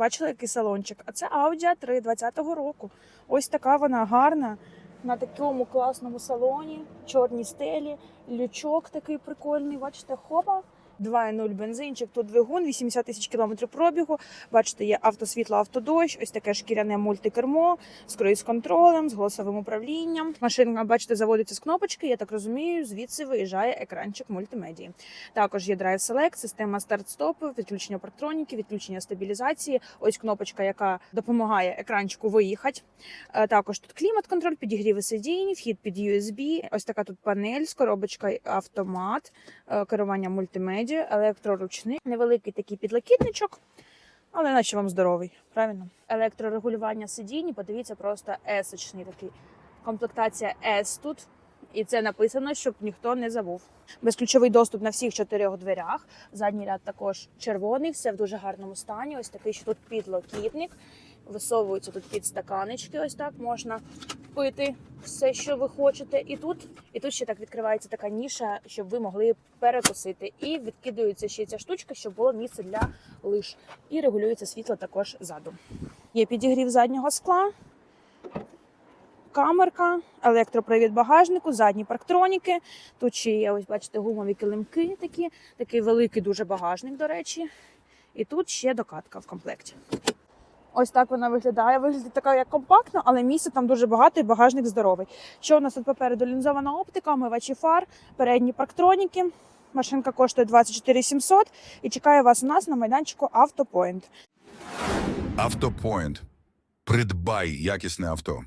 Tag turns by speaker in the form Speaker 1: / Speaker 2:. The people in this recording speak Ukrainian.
Speaker 1: Бачили, який салончик? А це Audi A3 20-го року. Ось така вона гарна. На такому класному салоні, чорні стелі, лючок такий прикольний. Бачите, хопа. 2.0 бензинчик, тут двигун, 80 тисяч кілометрів пробігу. Бачите, є автосвітло, автодощ, ось таке шкіряне мультикермо з круїз-контролем, з голосовим управлінням. Машинка, бачите, заводиться з кнопочки. Я так розумію, звідси виїжджає екранчик мультимедії. Також є Drive Select, система старт-стопу, відключення парктроніки, відключення стабілізації. Ось кнопочка, яка допомагає екранчику виїхати. Е, Також тут клімат-контроль, підігріви сидінь, вхід під USB. Ось така тут панель з коробочкою автомат, е, керування мультимедіа, електроручний, невеликий такий підлокітничок. Але наче вам здоровий, правильно? Електрорегулювання сидінь, подивіться, просто есочний такий. Комплектація S тут. І це написано, щоб ніхто не забув. Безключовий доступ на всіх чотирьох дверях. Задній ряд також червоний, все в дуже гарному стані. Ось такий, що тут підлокітник. Висовуються тут підстаканечки. Ось так можна пити все, що ви хочете. І тут, і тут ще так відкривається така ніша, щоб ви могли перекусити. І відкидується ще ця штучка, щоб було місце для лиш. І регулюється світло також ззаду. Є підігрів заднього скла камерка, електропривід багажнику, задні парктроніки. Тут ще є, ось бачите, гумові килимки такі, такий великий дуже багажник, до речі. І тут ще докатка в комплекті. Ось так вона виглядає. Виглядає така як компактно, але місця там дуже багато і багажник здоровий. Що у нас тут попереду? Лінзована оптика, омивачі фар, передні парктроніки. Машинка коштує 24 700 і чекає вас у нас на майданчику Автопоінт.
Speaker 2: Автопоінт. Придбай якісне авто.